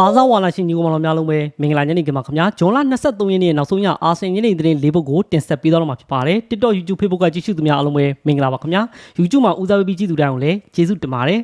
အားစားဝါလာရှင်ညီကောင်မတော်များလုံးပဲမင်္ဂလာညနေခင်းပါခင်ဗျာဂျွန်လ23ရက်နေ့နောက်ဆုံးရအာဆင်ညနေသတင်း၄ပုဒ်ကိုတင်ဆက်ပေးတော့မှာဖြစ်ပါတယ် TikTok YouTube Facebook ကကြည့်ရှုသူများအားလုံးပဲမင်္ဂလာပါခင်ဗျာ YouTube မှာဦးစားပေးပြီးကြည့်သူတိုင်းကိုလည်းကျေးဇူးတင်ပါတယ်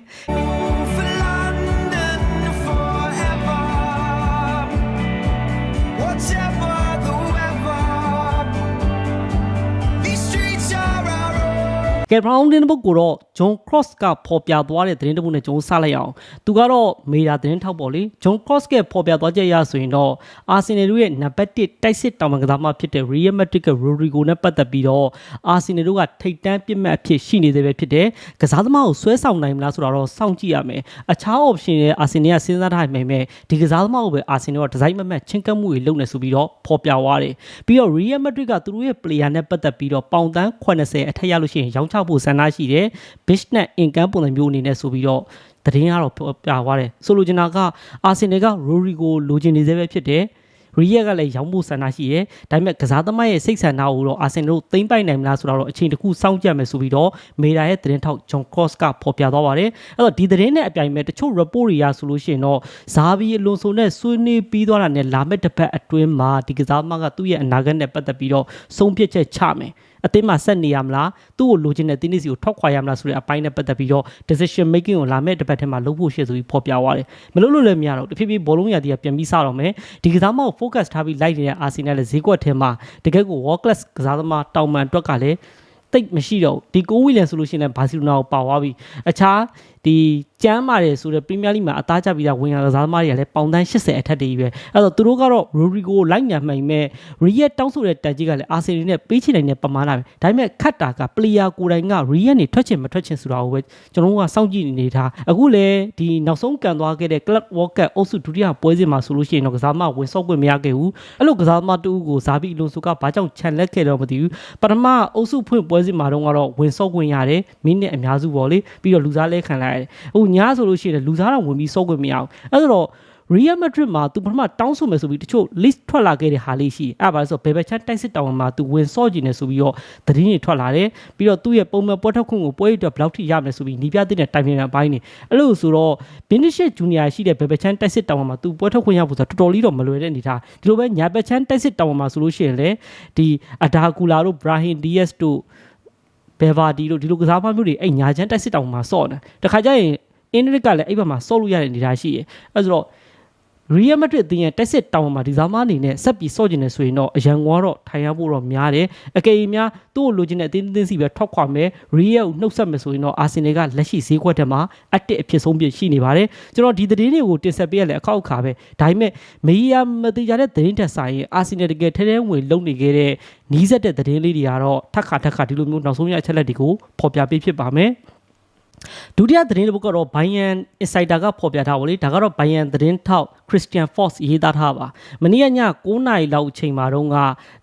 ကယ်ဘရောင်းတင်းပုတ်ကိုတော့ဂျွန်ခရော့စ်ကပေါ်ပြသွားတဲ့သတင်းတစ်ပုဒ်နဲ့ကျွန်တော်စလိုက်အောင်သူကတော့မေဒါသတင်းထောက်ပေါ့လေဂျွန်ခရော့စ်ကပေါ်ပြသွားချက်အရဆိုရင်တော့အာဆင်နယ်တို့ရဲ့နံပါတ်1တိုက်စစ်တောင်ပန်ကစားမဖြစ်တဲ့ Real Madrid က Rodrigo နဲ့ပတ်သက်ပြီးတော့အာဆင်နယ်တို့ကထိတ်တန်းပြစ်မှတ်အဖြစ်ရှိနေသေးပဲဖြစ်တယ်ကစားသမားကိုဆွဲဆောင်နိုင်မလားဆိုတော့စောင့်ကြည့်ရမယ်အခြား option ရဲ့အာဆင်နယ်ကစဉ်းစားထားနိုင်မယ်ဒီကစားသမားကိုပဲအာဆင်နယ်ကဒီဇိုင်းမမတ်ချင်းကပ်မှုတွေလုပ်နေဆိုပြီးတော့ဖော်ပြသွားတယ်ပြီးတော့ Real Madrid ကသူတို့ရဲ့ player နဲ့ပတ်သက်ပြီးတော့ပေါင်တန်း80အထက်ရလို့ရှိရင်ရောင်းချဖို့ဆန္ဒရှိတယ် business income ပုံစံမျိုးအနေနဲ့ဆိုပြီးတော့သတင်းကတော့ဖော်ပြသွားတယ်ဆိုလိုချင်တာကအာဆင်နယ်က Rodrigo လိုချင်နေသေးပဲဖြစ်တယ်ရီယက်ကလည်းရောင်းဖို့ဆန္ဒရှိရဲဒါပေမဲ့ကစားသမားရဲ့စိတ်ဆန္ဒကိုတော့အာဆင်နယ်တို့သိမ့်ပိုက်နိုင်မလားဆိုတော့အချိန်တစ်ခုစောင့်ကြည့်မယ်ဆိုပြီးတော့မေဒါရဲ့သတင်းထောက်ဂျွန်ကော့စ်ကဖော်ပြသွားပါတယ်အဲ့တော့ဒီသတင်းနဲ့အပြိုင်မဲ့တချို့ report တွေရဆိုလို့ရှိရင်တော့ဇာဘီအလွန်ဆိုနဲ့ဆွေးနွေးပြီးသွားတာနဲ့လာမဲ့တစ်ပတ်အတွင်းမှာဒီကစားသမားကသူ့ရဲ့အနာဂတ်နဲ့ပတ်သက်ပြီးတော့ဆုံးဖြတ်ချက်ချမယ် အသင်းမှာဆက်နေရမလားသူ့ကိုလိုချင်တဲ့တင်းနစ်စီကိုထောက်ခွာရမလားဆိုတဲ့အပိုင်းနဲ့ပတ်သက်ပြီးတော့ decision making ကိုလာမဲ့တစ်ပတ်ထဲမှာလုပ်ဖို့ရှိဆိုပြီးဖော်ပြသွားတယ်မလုပ်လို့လည်းမရတော့ဘူးတဖြည်းဖြည်းဘောလုံးရာသီကပြန်ပြီးစတော့မယ်ဒီကစားမကို focus ထားပြီးလိုက်နေတဲ့အာဆင်နယ်လည်းဈေးကွက်ထဲမှာတကယ်ကို world class ကစားသမားတောင်ပန်အတွက်ကလည်းတိတ်မရှိတော့ဘူးဒီကိုဝီလန်ဆိုလို့ရှိရင်လည်းဘာစီလိုနာကိုပါသွားပြီအခြားဒီကျမ်းမာတယ်ဆိုတဲ့ပရီးမီးယားလိမှာအသားကျပြီးသားဝင်ကစားသမားတွေကလည်းပေါင်တန်း80အထက်တည်းကြီးပဲအဲ့တော့သူတို့ကတော့ Rodrigo ကိုလိုက်ညာမှန်မဲ့ Real တောင်းဆိုတဲ့တက်ကြီးကလည်းအာဆင်နယ်နဲ့ပေးချင်နိုင်တဲ့ပမာဏပဲဒါပေမဲ့ခတ်တာက player ကိုယ်တိုင်က Real နေထွက်ချင်မထွက်ချင်ဆိုတာကိုပဲကျွန်တော်တို့ကစောင့်ကြည့်နေနေတာအခုလည်းဒီနောက်ဆုံးကန်သွားခဲ့တဲ့ Club World Cup အုပ်စုဒုတိယပွဲစဉ်မှာဆိုလို့ရှိရင်တော့ကစားမဝင်ဆော့ခွင့်မရခဲ့ဘူးအဲ့လိုကစားမတူကိုဇာဘီအလွန်ဆိုကဘာကြောင့်ခြံလက်ခဲ့တော့မသိဘူးပထမအုပ်စုဖွင့်ပွဲစဉ်မှာတော့ကတော့ဝင်ဆော့ခွင့်ရတယ်မိနစ်အများစုပေါ့လေပြီးတော့လူစားလဲခံလိုက်ရတယ်။အခုညဆိုလို့ရှိရင်လူစားတော့ဝင်ပြီးစောက်ခွင့်မရအောင်။အဲ့တော့ Real Madrid မှာသူပထမတောင်းဆိုမယ်ဆိုပြီးတချို့ list ထွက်လာခဲ့တဲ့ဟာလေးရှိတယ်။အဲ့ပါဆိုဘယ်ဘက်ချမ်းတိုက်စစ်တောင်းမှာသူဝင်စော့ကြည့်နေဆိုပြီးတော့သတင်းတွေထွက်လာတယ်။ပြီးတော့သူ့ရဲ့ပုံမှန်ပွဲထုတ်ခွင့်ကိုပွဲရအတွက်ဘယ်လောက်ထိရမလဲဆိုပြီးနီးပြတဲ့တိုင်ပင်တဲ့အပိုင်းနေ။အဲ့လိုဆိုတော့ Vinicius Junior ရှိတဲ့ဘယ်ဘက်ချမ်းတိုက်စစ်တောင်းမှာသူပွဲထုတ်ခွင့်ရဖို့ဆိုတော့တော်တော်လေးတော့မလွယ်တဲ့အနေထား။ဒီလိုပဲညာဘက်ချမ်းတိုက်စစ်တောင်းမှာဆိုလို့ရှိရင်လေဒီ Adakula တို့ Brahim Diaz တို့ ဘယ်ဗာဒီတို့ဒီလိုကစားမမျိုးတွေအဲ့ညာချမ်းတိုက်စစ်တောင်မှာစော့တယ်တခါကျရင်အင်ဒရစ်ကလည်းအဲ့ဘက်မှာစော့လို့ရတဲ့အနေထားရှိတ ယ်အဲ့ဆိုတော့ Real Madrid အသင်းရဲ့တက်စစ်တောင်းမှာဒီစားမအနေနဲ့ဆက်ပြီးစော့ကျင်နေဆိုရင်တော့အရန်ကွာတော့ထိုင်ရဖို့တော့များတယ်အကယ်၍များသူ့ကိုလိုချင်တဲ့အသင်းအသင်းစီပဲထွက်ခွာမယ် Real ကိုနှုတ်ဆက်မယ်ဆိုရင်တော့ Arsenal ကလက်ရှိဈေးကွက်ထဲမှာအက်တစ်အဖြစ်ဆုံးပြရှိနေပါတယ်ကျွန်တော်ဒီသတင်းတွေကိုတင်ဆက်ပေးရလဲအခောက်အခါပဲဒါပေမဲ့မေးရမတိကြတဲ့သတင်းတက်ဆိုင်ရင် Arsenal တကယ်ထဲထဲဝင်လုံနေခဲ့တဲ့နီးစက်တဲ့သတင်းလေးတွေကတော့ထက်ခါထက်ခါဒီလိုမျိုးနောက်ဆုံးရအချက်လက်တွေကိုဖော်ပြပေးဖြစ်ပါမယ်ဒုတိယသတင်းတစ်ပုဒ်ကတော့ Bayern Insider ကဖော်ပြထားပါလေဒါကတော့ Bayern သတင်းထောက် Christian Fox ရေးသားထားပါမနေ့ကည9နာရီလောက်အချိန်မှာတော့က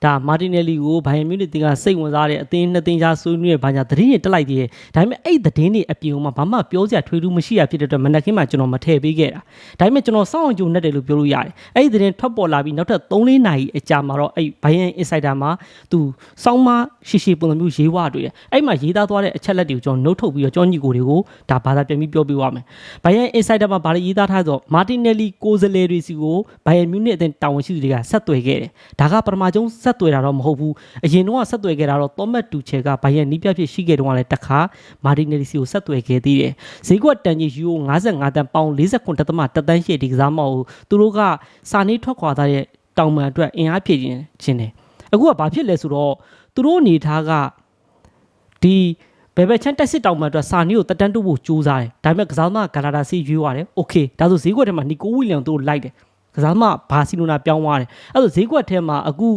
ဒါ Martinelli ကို Bayern Munich တင်ကစိတ်ဝင်စားတဲ့အသင်းနှစ်သင်းကြားဆွေးနွေးရဘာညာသတင်းတွေတက်လိုက်သေးတယ်ဒါပေမဲ့အဲ့သတင်းတွေအပြင်မှာဘာမှပြောစရာထွေးထူးမရှိရဖြစ်တဲ့အတွက်မနက်ခင်းမှာကျွန်တော်မထည့်ပေးခဲ့တာဒါပေမဲ့ကျွန်တော်စောင့်အောင်ကြုံနဲ့တယ်လို့ပြောလို့ရတယ်အဲ့ဒီသတင်းထွက်ပေါ်လာပြီးနောက်ထပ်3-4နာရီအကြာမှာတော့အဲ့ Bayern Insider မှာသူစောင်းမရှိရှိပုံစံမျိုးရေးဝတွေ့တယ်အဲ့မှာရေးသားသွားတဲ့အချက်လက်တွေကိုကျွန်တော်နှုတ်ထုတ်ပြီးတော့ကြောညီကိုတွေကိုဒါဘာသာပြန်ပြီးပြောပြသွားမယ် Bayern Insider မှာဗာလေရေးသားထားဆို Martinelli ကိုယ်စားလှယ်တွေစီကို Bayern Munich အသင်းတာဝန်ရှိသူတွေကဆက်သွယ်ခဲ့တယ်ဒါကပထမဆုံးဆက်သွယ်တာတော့မဟုတ်ဘူးအရင်တော့ဆက်သွယ်ခဲ့တာတော့ Thomas Tuchel က Bayern နီးပြဖြစ်ရှိခဲ့တုန်းကလည်းတစ်ခါ Martinelli စီကိုဆက်သွယ်ခဲ့သေးတယ်ဈေးကွက်တန်ကြီးယူ55တန်ပေါင်49တသမတတန်းရှိဒီကစားမကိုသူတို့ကစာနေထွက်ခွာသားတဲ့တောင်ပန်အတွက်အင်အားဖြည့်ခြင်းခြင်းတယ်အခုကဘာဖြစ်လဲဆိုတော့သူတို့အနေထားကဒီ ဘယ်ဘက်ချမ်းတက်စစ်တောင်မှအတွက်စာနီကိုတက်တန်းတုပ်ဖို့ကြိုးစားတယ်ဒါပေမဲ့ကစားသမားဂါလာတာစီရွေးသွားတယ်โอเคဒါဆိုဈေးကွက်ထဲမှာနီကိုဝီလျံတို့လိုက်တယ် ကစားသမားဘာစီလိုနာပြောင်းသွားတယ်အဲ့ဒါဈေးကွက်ထဲမှာအခု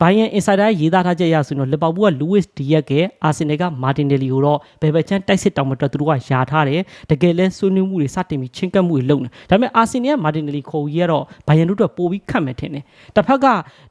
ဘိုင်ယန်အင်ဆိုင်ဒါရေးသားထားချက်ရဆိုရင်တော့လီဗာပူးကလူးဝစ်ဒီယက်ကအာဆင်နယ်ကမာတင်နယ်လီကိုတော့ဘယ်ဘက်ချမ်းတိုက်စစ်တောင်မှအတွက်သူတို့ကယာထားတယ်တကယ်လဲဆွေးနွေးမှုတွေစတင်ပြီးချင်းကပ်မှုတွေလုပ်နေဒါပေမဲ့အာဆင်နယ်ကမာတင်နယ်လီခေါ်ကြီးကတော့ဘိုင်ယန်တို့အတွက်ပိုပြီးခတ်မယ်ထင်တယ်တစ်ဖက်က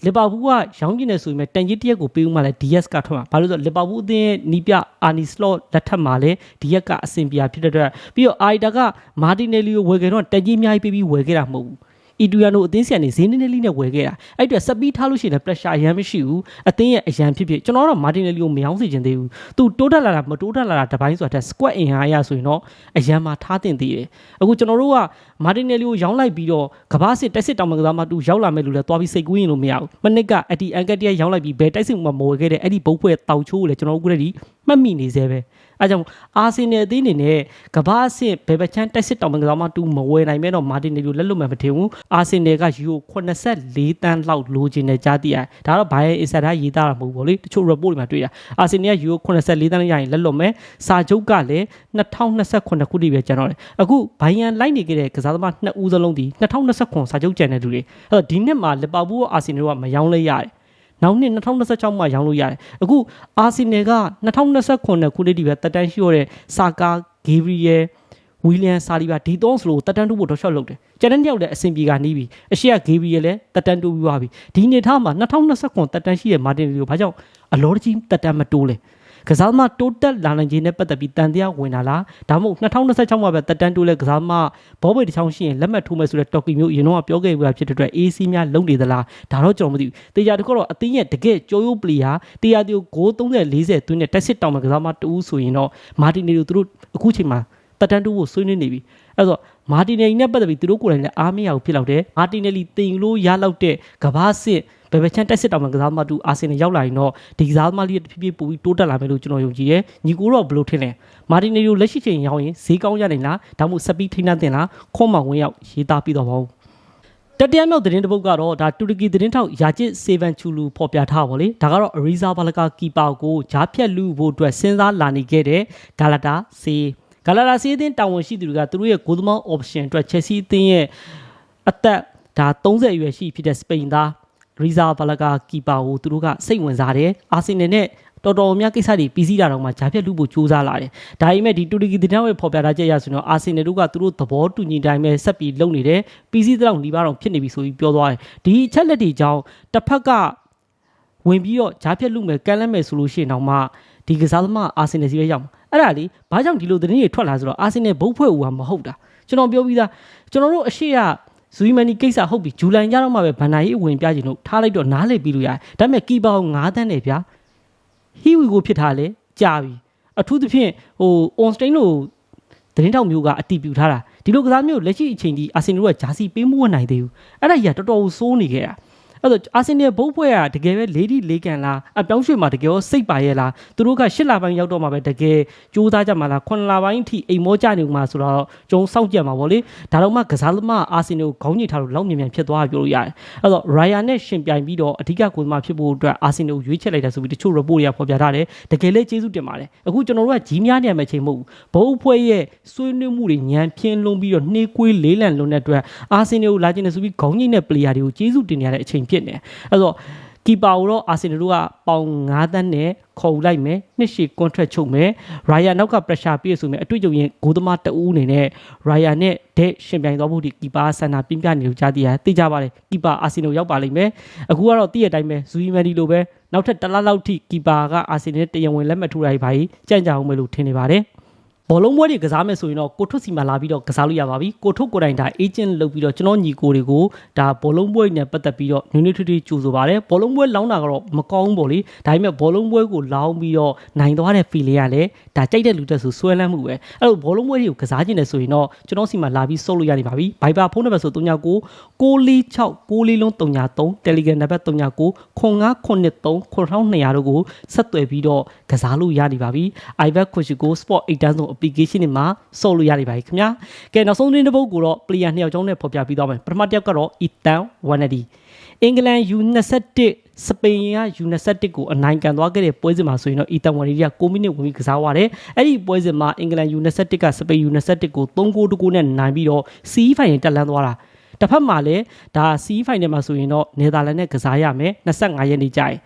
လီဗာပူးကရောင်းကျင်နေဆိုရင်တန်ကြီးတရက်ကိုပေးဦးမှလည်းဒီယက်ကထွက်မှာဘာလို့လဲဆိုတော့လီဗာပူးအသင်းရဲ့နီးပြအာနီစလော့လက်ထက်မှာလည်းဒီရက်ကအဆင်ပြေဖြစ်တဲ့အတွက်ပြီးတော့အာရီတာကမာတင်နယ်လီကိုဝယ်ခဲ့တော့တန်ကြီးအများကြီးပေးပြီးဝယ်ခဲ့တာမဟုတ်ဘူး အီတူယာနိုအသင်းဆီကနေဈေးနည်းနည်းလေးနဲ့ဝယ်ခဲ့တာအဲ့အတွက်ဆက်ပြီးထားလို့ရှိရင်လည်း pressure အရန်မရှိဘူးအသင်းရဲ့အရန်ဖြစ်ဖြစ်ကျွန်တော်ကတော့မာတင်နယ်လီကိုမယောင်းစေချင်သေးဘူးသူတိုးတက်လာတာမတိုးတက်လာတာတစ်ပိုင်းဆိုတာတက် squad အင်အားအရဆိုရင်တော့အရန်မှာထားတင်သေးတယ်အခုကျွန်တော်တို့ကမာတင်နယ်လီကိုရောင်းလိုက်ပြီးတော့ကဘာစစ်တက်စစ်တောင်မကစားမတူရောက်လာမယ်လို့လည်းသွားပြီးစိတ်ကူးရင်လို့မရဘူးမနစ်ကအတီအန်ကတ်တရရောင်းလိုက်ပြီးဘယ်တိုက်စစ်မှမဝယ်ခဲ့တဲ့အဲ့ဒီဘုတ်ဖွဲ့တောက်ချိုးကိုလည်းကျွန်တော်တို့ကလည်းမှတ်မိနေသေးပဲ အဲကြောင့်အာဆင်နယ်အသင်းအနေနဲ့ကဘာအဆင့်ဘယ်ဘက်ချမ်းတိုက်စစ်တောင်မကစားမတူမဝယ်နိုင်မဲတော့မာတင်နယ်လီကိုလက်လွတ်မှမထင်ဘူးအာဆင်နယ်ကယူရို84တန်းလောက်လိုချင်တဲ့ကြားသိရတယ်ဒါတော့ဘာရဲ့အစ်ဆက်သားရေးသားတာမဟုတ်ဘူးဗောလေတချို့ report တွေမှာတွေ့တာအာဆင်နယ်ကယူရို84တန်းလောက်ရရင်လက်လွတ်မယ်စာချုပ်ကလည်း2029ခုနှစ်ပဲကျန်တော့တယ်အခုဘိုင်ယန်လိုက်နေခဲ့တဲ့ကစားသမားနှစ်ဦးစလုံးဒီ2029စာချုပ်ကျန်တဲ့သူတွေအဲ့တော့ဒီနှစ်မှာလီဗာပူးအာဆင်နယ်ကမယောင်းလဲရတယ် နောက်နှစ်2026မှာရောင်းလို့ရတယ်အခုအာဆင်နယ်က2029ခုနှစ်ဒီပဲတက်တန်းရှိရတဲ့ဆာကာဂေဘရီယယ်ဝီလျံဆာလီဘာဒီသုံးစလို့တက်တန်းတူဖို့တော့ရှော့လုပ်တယ်ကျန်တဲ့နှစ်ယောက်လည်းအဆင်ပြေကနေပြီအရှိကဂေဘရီယယ်လည်းတက်တန်းတူပြီးသွားပြီဒီနေ့ထားမှာ2029တက်တန်းရှိတဲ့မာတင်လီကိုဘာကြောင့်အလောတကြီးတက်တန်းမတိုးလဲ ကစားသမားတိုးတက်လာနိုင်ခြင်းနဲ့ပတ်သက်ပြီးတန်တရားဝင်လာလားဒါမှမဟုတ်2026မှာပဲတက်တန်းတိုးလဲကစားသမားဘောဘေတစ်ချောင်းရှိရင်လက်မှတ်ထိုးမယ်ဆိုတဲ့တော်ကီမျိုးအရင်တော့ပြောခဲ့ပြီးဖြစ်တဲ့အတွက် AC များလုံနေသလားဒါတော့ကျွန်တော်မသိဘူးတေချာတကောတော့အသင်းရဲ့တကယ်ကြောရိုးပလီယာတရားတီကိုဂိုး30 40သွင်းတဲ့တက်စစ်တောင်မှာကစားသမားတူဆိုရင်တော့မာတင်နီကိုသူတို့အခုချိန်မှာတက်တန်းတိုးဖို့ဆွေးနွေးနေပြီအဲ့တော့မာတင်နယ်လီနဲ့ပတ်သက်ပြီးသူတို့ကိုယ်တိုင်လည်းအားမရဘူးဖြစ်လောက်တယ်မာတင်နယ်လီတင်ယူလို့ရလောက်တဲ့ကဘာစစ် ဘယ်ဘက်ချမ်းတက်စစ်တောင်မှာကစားသမားတူအာဆင်နယ်ရောက်လာရင်တော့ဒီကစားသမားလေးတစ်ဖြည်းဖြည်းပိုပြီးတိုးတက်လာမယ်လို့ကျွန်တော်ယုံကြည်တယ်ညီကိုတော့ဘယ်လိုထင်လဲမာတင်နယ်လီကိုလက်ရှိချိန်ရောက်ရင်ဈေးကောင်းရနိုင်လားဒါမှမဟုတ်ဆက်ပြီးထိန်းသိမ်းတင်လားခွန်မောင်ဝင်းရောက်ရေးသားပြီးတော့ပါဦးတတိယမြောက်သတင်းတစ်ပုဒ်ကတော့ဒါတူရကီသတင်းထောက်ယာချစ်စေဗန်ချူလူဖော်ပြထားပါလေဒါကတော့အရီဇာဘာလကာကီပါကိုဂျားဖြတ်လူဖို့အတွက်စဉ်းစားလာနေခဲ့တဲ့ဂါလာတာစီဂါလာတာစီအသင်းတာဝန်ရှိသူတွေကသူတို့ရဲ့ဂိုးသမား option အတွက်ချက်စီအသင်းရဲ့အသက်ဒါ30အရွယ်ရှိဖြစ်တဲ့စပိန်သား ရီဇာဘာလကာကီပါကိုသူတို့ကစိတ်ဝင်စားတယ်အာဆင်နယ်နဲ့တော်တော်များကိစ္စတွေပြီးစီးတာတော့မှဂျာဖြတ်လူဖို့ကြိုးစားလာတယ်။ဒါပေမဲ့ဒီတူရကီတင်တဲ့ဖော်ပြထားချက်အရဆိုတော့အာဆင်နယ်တို့ကသူတို့သဘောတူညီတိုင်းပဲဆက်ပြီးလုပ်နေတယ်။ပြီးစီးတဲ့လောက်နှီးပါတော့ဖြစ်နေပြီဆိုပြီးပြောသွားတယ်။ဒီအချက်လက်တွေကြောင့်တစ်ဖက်ကဝင်ပြီးတော့ဂျာဖြတ်လူမယ်ကန်လက်မယ်ဆိုလို့ရှိရင်တော့မှဒီကစားသမားအာဆင်နယ်စီပဲရောက်မှာ။အဲ့ဒါလေဘာကြောင့်ဒီလိုသတင်းတွေထွက်လာဆိုတော့အာဆင်နယ်ဘုတ်ဖွဲ့ဦးကမဟုတ်တာ။ကျွန်တော်ပြောပြီးသားကျွန်တော်တို့အရှိရ ဇူမန်နီကိစ္စဟုတ်ပြီဇူလိုင်ကျတော့မှပဲဗန်နာရေးဝင်ပြခြင်းတို့ထားလိုက်တော့နားလေပြီးလို့ရတယ်။ဒါပေမဲ့ကီပါကို9တန်းနဲ့ဗျာ။ဟီဝီကိုဖြစ်ထားလဲကြာပြီအထူးသဖြင့်ဟို on stain လို့သတင်းထောက်မျိုးကအတီးပြူထားတာဒီလိုကစားမျိုးလက်ရှိအချိန်ဒီအာဆင်နယ်ကဂျာစီပေးမှုဝနိုင်သေးဘူးအဲ့ဒါကြီးကတော်တော်စိုးနေခဲ့တာ အဲ့တော့အာဆင်နယ်ဘုတ်ဖွဲ့ကတကယ်ပဲလေဒီလေးကန်လားအပြောင်းရွှေ့မှာတကယ်ရောစိတ်ပါရဲ့လားသူတို့က၈လပိုင်းရောက်တော့မှပဲတကယ်စူးစမ်းကြမှာလား9လပိုင်းအထိအိမ်မောကြနေမှာဆိုတော့ကျုံစောင့်ကြမှာပေါ့လေဒါတော့မှကစားသမားအာဆင်နယ်ကိုခေါင်းညိထားလို့လောက်မြန်မြန်ဖြစ်သွားပြောလို့ရတယ်အဲ့တော့ Ryan နဲ့ရှင်ပြိုင်ပြီးတော့အဓိကကိုယ်သမားဖြစ်ဖို့အတွက်အာဆင်နယ်ကိုရွေးချယ်လိုက်တာဆိုပြီးတချို့ report တွေကဖော်ပြထားတယ်တကယ်လည်းကျေးဇူးတင်ပါတယ်အခုကျွန်တော်တို့ကကြီးများနေရမယ့်ချိန်မဟုတ်ဘူးဘုတ်ဖွဲ့ရဲ့ဆွေးနွေးမှုတွေညံပြင်းလုံးပြီးတော့နှေးကွေးလေးလံလုံးတဲ့အတွက်အာဆင်နယ်ကိုလာကျင်တယ်ဆိုပြီးခေါင်းညိတဲ့ player တွေကိုကျေးဇူးတင်နေရတဲ့အချိန်ဖြစ်နေအဲ့တော့ကီပါကိုတော့အာဆင်နယ်တို့ကပေါင်9တန်းနဲ့ခေါ်ယူလိုက်မယ်နှစ်ရှည် contract ချုပ်မယ်ရိုင်ယာနောက်က pressure ပြည့်ဆိုမယ်အတွေ့အကြုံရင်ဂိုးသမားတဦးအနေနဲ့ရိုင်ယာနဲ့ဒက်ရှင်ပြိုင်သွားဖို့ဒီကီပါဆန္ဒပြင်းပြနေလို့ကြားသိရသိကြပါတယ်ကီပါအာဆင်နယ်ရောက်ပါလိမ့်မယ်အခုကတော့တည့်ရတိုင်းပဲဇူယီမန်ဒီလိုပဲနောက်ထပ်တစ်လလောက်ထိကီပါကအာဆင်နယ်တရားဝင်လက်မှတ်ထိုးလိုက်ပါ E ကြံ့ကြအောင်မယ်လို့ထင်နေပါတယ် ဘောလုံးပွဲတွေကစားမယ်ဆိုရင်တော့ကိုထွတ်စီမှာလာပြီးတော့ကစားလို့ရပါပြီကိုထွတ်ကိုယ်တိုင်ဒါ agent လုပ်ပြီးတော့ကျွန်တော်ညီကိုတွေကိုဒါဘောလုံးပွဲနဲ့ပတ်သက်ပြီးတော့နွေးနွေးထွေးထွေးကြိုဆိုပါတယ်ဘောလုံးပွဲလောင်းတာကတော့မကောင်းဘူးပေါ့လေဒါပေမဲ့ဘောလုံးပွဲကိုလောင်းပြီးတော့နိုင်သွားတဲ့ feeling ကလည်းဒါကြိုက်တဲ့လူတက်ဆိုဆွဲလန်းမှုပဲအဲ့လိုဘောလုံးပွဲတွေကိုကစားခြင်းနဲ့ဆိုရင်တော့ကျွန်တော်စီမှာလာပြီးစုပ်လို့ရနေပါပြီ Viber ဖုန်းနံပါတ်ဆို39 646 6လုံး33 Telegram နံပါတ်39 0993 9200တို့ကိုဆက်သွယ်ပြီးတော့ကစားလို့ရနေပါပြီ iBet Coach Go Sport 8တန်းဆုံး application တွေမှာစုပ်လို့ရနေပါပြီခင်ဗျာကဲနောက်ဆုံးသတင်းတစ်ပုဒ်ကိုတော့ player နှစ်ယောက်ကျောင်းနဲ့ဖော်ပြပြီးသွားမယ်ပထမတစ်ယောက်ကတော့ Ethan Wanadi အင်္ဂလန် U21 စပိန်က U21 ကိုအနိုင်ကန်သွားခဲ့တဲ့ပွဲစဉ်မှာဆိုရင်တော့ Ethan Wanadi က9မိနစ်ဝင်ပြီးကစားသွားတယ်အဲ့ဒီပွဲစဉ်မှာအင်္ဂလန် U21 ကစပိန် U21 ကို3ဂိုးတကူနဲ့နိုင်ပြီးတော့ CE final တက်လန်းသွားတာတစ်ဖက်မှာလည်းဒါ CE final မှာဆိုရင်တော့နယ်သာလန်နဲ့ကစားရမယ်25ရက်နေ့ကြာရင်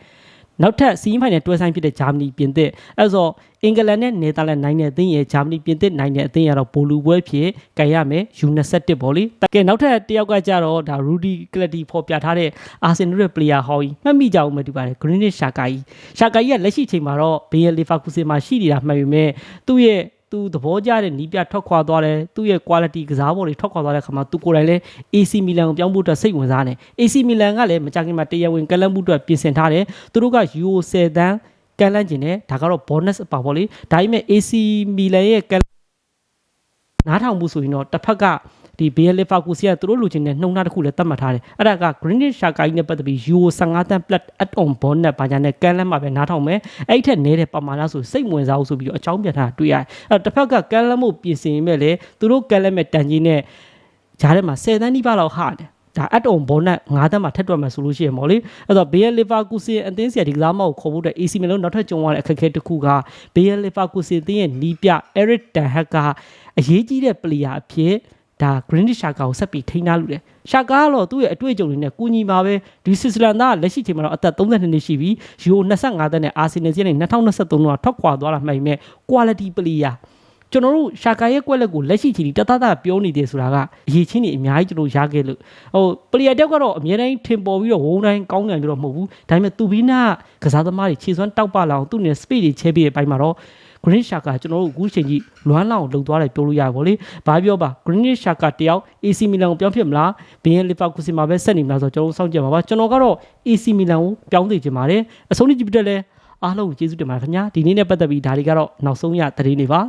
နောက်ထပ်စီးဖိုင်နယ်တွဲဆိုင်ဖြစ်တဲ့ဂျာမနီပြင်သစ်အဲဆိုအင်္ဂလန်နဲ့နယ်သာလန်နိုင်တဲ့အသင်းရဲ့ဂျာမနီပြင်သစ်နိုင်တဲ့အသင်းရတော့ဘိုလူပွဲဖြစ်ကြရမယ် U21 ပေါ့လေကဲနောက်ထပ်တစ်ယောက်ကကြတော့ဒါ Rudy Kladi ဖော်ပြထားတဲ့အာဆင်နယ်ရဲ့ player ဟောင်းကြီးမှတ်မိကြအောင်မတူပါတယ် Granit Xhaka ကြီး Xhaka ကြီးကလက်ရှိချိန်မှာတော့ Bayer Leverkusen မှာရှိနေတာမှတ်ပေမဲ့သူ့ရဲ့ သူသဘောကျတဲ့နီးပြထွက်ခွာသွားတယ်သူ့ရဲ့ quality ကစားပုံတွေထွက်ခွာသွားတဲ့ခါမှာသူကိုယ်တိုင်လည်း AC Milan ကိုပြောင်းဖို့အတွက်စိတ်ဝင်စားတယ် AC Milan ကလည်းမကြခင်မှာတရားဝင်ကလပ်မှုအတွက်ပြင်ဆင်ထားတယ်သူတို့က Euro 10တန်းကလန့်ကျင်တယ်ဒါကတော့ bonus အပါပေါ့လေဒါပေမဲ့ AC Milan ရဲ့ကလန့် နားထောင်မှုဆိုရင်တော့တစ်ဖက်ကဒီ Bayer Leverkusen ကသူတို့လူချင်းနဲ့နှုံနှားတစ်ခုလည်းသတ်မှတ်ထားတယ်အဲ့ဒါက Granit Xhaka ကြီးနဲ့ပတ်သက်ပြီး Euro 15တန်း plat add on bonus ဘာညာနဲ့ကလန့်မှာပဲနားထောင်မယ်အဲ့ဒီထက်နည်းတဲ့ပမာဏဆိုစိတ်ဝင်စားအောင်ဆိုပြီးတော့အကြောင်းပြန်ထားတာတွေ့ရတယ်အဲ့တော့တစ်ဖက်ကကလန့်မှုပြင်ဆင်မဲ့လေသူတို့ကလန့်မဲ့တန်ကြီးနဲ့ဂျားထဲမှာ10တန်းနီးပါးလောက်ဟာတယ် ဒါအတုံဘောနက်9တန်းမှာထက်တွက်မယ်ဆိုလို့ရှိရင်ပေါ့လေအဲ့တော့ဘေးယလီဗာကူစီအသင်းဆရာဒီကစားမကိုခေါ်ဖို့အတွက် AC မလုံးနောက်ထပ်ကြုံရတဲ့အခက်အခဲတစ်ခုကဘေးယလီဗာကူစီအသင်းရဲ့နီးပြ Eric Ten Hag ကအရေးကြီးတဲ့ player အဖြစ်ဒါ Green Shaka ကိုဆက်ပြီးထိန်းထားလို့တယ်။ Shaka ကတော့သူ့ရဲ့အတွေ့အကြုံတွေနဲ့ကူညီမှာပဲဒီဆွစ်ဇာလန်သားကလက်ရှိချိန်မှာတော့အသက်32နှစ်ရှိပြီ။ Euro 25တန်းနဲ့ Arsenal စီးနေ2023တုန်းကထွက်ခွာသွားတာမှန်ပေမဲ့ quality player ကျွန်တော်တို့ရှာကာရဲ့ကွက်လက်ကိုလက်ရှိချိန်ထိတတတပြောနေတယ်ဆိုတာကအရေးချင်းနေအများကြီးကျွန်တော်ရခဲ့လို့ဟိုပလီယာတက်ကတော့အများတိုင်းထင်ပေါ်ပြီးတော့ဝုန်းတိုင်းကောင်းတယ်ပြီးတော့မဟုတ်ဘူးဒါပေမဲ့သူဘီနာကစားသမားတွေခြေစွမ်းတောက်ပလာအောင်သူ့နဲ့ speed တွေချဲပြီးတဲ့အပိုင်းမှာတော့ Green Shaka ကျွန်တော်တို့အခုချိန်ကြီးလွမ်းလောင်လှုပ်သွားတယ်ပြောလို့ရပါဘောလေဘာပြောပါ Green Shaka တယောက် AC Milan ကိုပြောင်းဖြစ်မလားဘင်း Liverpool မှာပဲဆက်နေမလားဆိုတော့ကျွန်တော်တို့စောင့်ကြည့်ပါပါကျွန်တော်ကတော့ AC Milan ကိုပြောင်းသိချင်ပါတယ်အဆုံးထိကြည့်ပြတဲ့လဲအားလုံးကိုကျေးဇူးတင်ပါတယ်ခင်ဗျာဒီနေ့နဲ့ပတ်သက်ပြီးဒါတွေကတော့နောက်ဆုံးရသတင်းတွေပါ